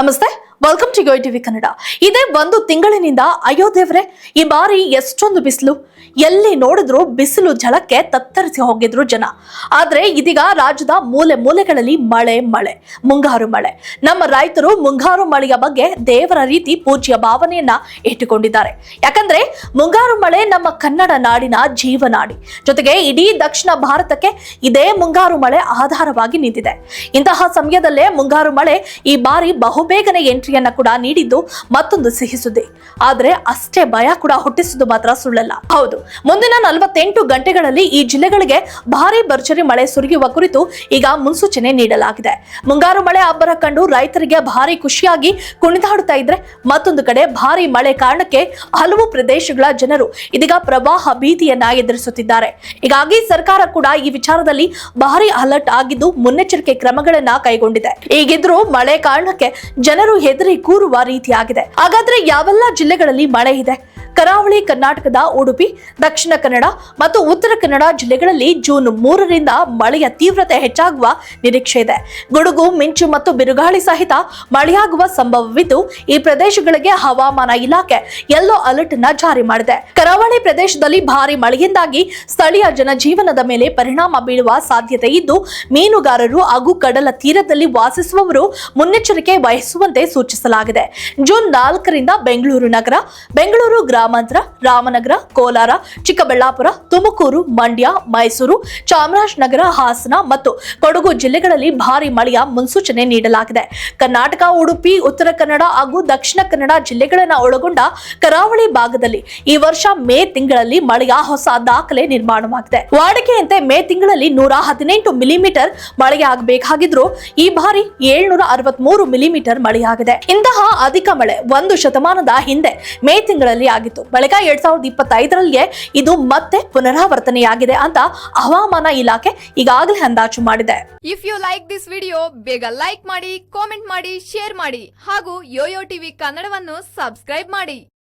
ನಮಸ್ತೆ Welcome to TV Kannada ಇದೇ ಒಂದು ತಿಂಗಳಿನಿಂದ ಅಯ್ಯೋ ದೇವ್ರೆ, ಈ ಬಾರಿ ಎಷ್ಟೊಂದು ಬಿಸಿಲು. ಎಲ್ಲಿ ನೋಡಿದ್ರು ಬಿಸಿಲು ಝಳಕ್ಕೆ ತತ್ತರಿಸಿ ಹೋಗಿದ್ರು ಜನ. ಆದ್ರೆ ಇದೀಗ ರಾಜ್ಯದ ಮೂಲೆ ಮೂಲೆಗಳಲ್ಲಿ ಮಳೆ ಮಳೆ, ಮುಂಗಾರು ಮಳೆ. ನಮ್ಮ ರೈತರು ಮುಂಗಾರು ಮಳೆಯ ಬಗ್ಗೆ ದೇವರ ರೀತಿ ಪೂಜ್ಯ ಭಾವನೆಯನ್ನ ಇಟ್ಟುಕೊಂಡಿದ್ದಾರೆ. ಯಾಕಂದ್ರೆ ಮುಂಗಾರು ಮಳೆ ನಮ್ಮ ಕನ್ನಡ ನಾಡಿನ ಜೀವನಾಡಿ ಜೊತೆಗೆ ಇಡೀ ದಕ್ಷಿಣ ಭಾರತಕ್ಕೆ ಇದೇ ಮುಂಗಾರು ಮಳೆ ಆಧಾರವಾಗಿ ನಿಂತಿದೆ. ಇಂತಹ ಸಮಯದಲ್ಲೇ ಮುಂಗಾರು ಮಳೆ ಈ ಬಾರಿ ಬಹುಬೇಗನೆ ಎಂಟ್ರಿಯನ್ನ ಕೂಡ ನೀಡಿದ್ದು ಮತ್ತೊಂದು ಸಿಹಿ ಸುದ್ದಿ. ಆದ್ರೆ ಅಷ್ಟೇ ಭಯ ಕೂಡ ಹುಟ್ಟಿಸುವುದು ಮಾತ್ರ ಸುಳ್ಳಲ್ಲ. ಹೌದು, ಮುಂದಿನ ನಲವತ್ತೆಂಟು ಗಂಟೆಗಳಲ್ಲಿ ಈ ಜಿಲ್ಲೆಗಳಿಗೆ ಭಾರಿ ಭರ್ಜರಿ ಮಳೆ ಸುರಿಯುವ ಕುರಿತು ಈಗ ಮುನ್ಸೂಚನೆ ನೀಡಲಾಗಿದೆ. ಮುಂಗಾರು ಮಳೆ ಅಬ್ಬರ ಕಂಡು ರೈತರಿಗೆ ಭಾರಿ ಖುಷಿಯಾಗಿ ಕುಣಿದಾಡುತ್ತಾ ಇದ್ರೆ ಮತ್ತೊಂದು ಕಡೆ ಭಾರಿ ಮಳೆ ಕಾರಣಕ್ಕೆ ಹಲವು ಪ್ರದೇಶಗಳ ಜನರು ಇದೀಗ ಪ್ರವಾಹ ಭೀತಿಯನ್ನ ಎದುರಿಸುತ್ತಿದ್ದಾರೆ. ಹೀಗಾಗಿ ಸರ್ಕಾರ ಕೂಡ ಈ ವಿಚಾರದಲ್ಲಿ ಭಾರಿ ಅಲರ್ಟ್ ಆಗಿದ್ದು ಮುನ್ನೆಚ್ಚರಿಕೆ ಕ್ರಮಗಳನ್ನ ಕೈಗೊಂಡಿದೆ. ಈಗಿದ್ರೂ ಮಳೆ ಕಾರಣಕ್ಕೆ ಜನರು ಹೆದರಿ ಕೂರುವ ರೀತಿಯಾಗಿದೆ. ಹಾಗಾದ್ರೆ ಯಾವೆಲ್ಲ ಜಿಲ್ಲೆಗಳಲ್ಲಿ ಮಳೆ ಇದೆ? ಕರಾವಳಿ ಕರ್ನಾಟಕದ ಉಡುಪಿ, ದಕ್ಷಿಣ ಕನ್ನಡ ಮತ್ತು ಉತ್ತರ ಕನ್ನಡ ಜಿಲ್ಲೆಗಳಲ್ಲಿ ಜೂನ್ ಮೂರರಿಂದ ಮಳೆಯ ತೀವ್ರತೆ ಹೆಚ್ಚಾಗುವ ನಿರೀಕ್ಷೆ ಇದೆ. ಗುಡುಗು, ಮಿಂಚು ಮತ್ತು ಬಿರುಗಾಳಿ ಸಹಿತ ಮಳೆಯಾಗುವ ಸಂಭವವಿದ್ದು, ಈ ಪ್ರದೇಶಗಳಿಗೆ ಹವಾಮಾನ ಇಲಾಖೆ ಯೆಲ್ಲೋ ಅಲರ್ಟ್ನ ಜಾರಿ ಮಾಡಿದೆ. ಕರಾವಳಿ ಪ್ರದೇಶದಲ್ಲಿ ಭಾರಿ ಮಳೆಯಿಂದಾಗಿ ಸ್ಥಳೀಯ ಜನಜೀವನದ ಮೇಲೆ ಪರಿಣಾಮ ಬೀಳುವ ಸಾಧ್ಯತೆ ಇದ್ದು, ಮೀನುಗಾರರು ಹಾಗೂ ಕಡಲ ತೀರದಲ್ಲಿ ವಾಸಿಸುವವರು ಮುನ್ನೆಚ್ಚರಿಕೆ ವಹಿಸುವಂತೆ ಸೂಚಿಸಲಾಗಿದೆ. ಜೂನ್ ನಾಲ್ಕರಿಂದ ಬೆಂಗಳೂರು ನಗರ, ಬೆಂಗಳೂರು ಗ್ರಾಮಾಂತರ, ರಾಮನಗರ, ಕೋಲಾರ, ಚಿಕ್ಕಬಳ್ಳಾಪುರ, ತುಮಕೂರು, ಮಂಡ್ಯ, ಮೈಸೂರು, ಚಾಮರಾಜನಗರ, ಹಾಸನ ಮತ್ತು ಕೊಡಗು ಜಿಲ್ಲೆಗಳಲ್ಲಿ ಭಾರಿ ಮಳೆಯ ಮುನ್ಸೂಚನೆ ನೀಡಲಾಗಿದೆ. ಕರ್ನಾಟಕ, ಉಡುಪಿ, ಉತ್ತರ ಕನ್ನಡ ಹಾಗೂ ದಕ್ಷಿಣ ಕನ್ನಡ ಜಿಲ್ಲೆಗಳನ್ನು ಒಳಗೊಂಡ ಕರಾವಳಿ ಭಾಗದಲ್ಲಿ ಈ ವರ್ಷ ಮೇ ತಿಂಗಳಲ್ಲಿ ಮಳೆಯ ಹೊಸ ದಾಖಲೆ ನಿರ್ಮಾಣವಾಗಿದೆ. ವಾಡಿಕೆಯಂತೆ ಮೇ ತಿಂಗಳಲ್ಲಿ ನೂರ ಹದಿನೆಂಟು ಮಿಲಿಮೀಟರ್ ಮಳೆಯಾಗಬೇಕಾಗಿದ್ರು ಈ ಬಾರಿ ಏಳ್ನೂರ ಅರವತ್ಮೂರು ಮಿಲಿಮೀಟರ್ ಮಳೆಯಾಗಿದೆ. ಇಂತಹ ಅಧಿಕ ಮಳೆ ಒಂದು ಶತಮಾನದ ಹಿಂದೆ ಮೇ ತಿಂಗಳಲ್ಲಿ ಆಗಿತ್ತು. ಬಳಿಕ ಎರಡ್ ಸಾವಿರದ ಇಪ್ಪತ್ತೈದರಲ್ಲಿಯೇ ಇದು ಮತ್ತೆ ಪುನರಾವರ್ತನೆಯಾಗಿದೆ ಅಂತ ಹವಾಮಾನ ಇಲಾಖೆ ಈಗಾಗಲೇ ಅಂದಾಜು ಮಾಡಿದೆ. If you like this video ಬೇಗ ಲೈಕ್ ಮಾಡಿ ಕಾಮೆಂಟ್ ಮಾಡಿ ಶೇರ್ ಮಾಡಿ ಹಾಗೂ ಯೋಯೋ ಟಿವಿ ಕನ್ನಡವನ್ನು ಸಬ್ಸ್ಕ್ರೈಬ್ ಮಾಡಿ.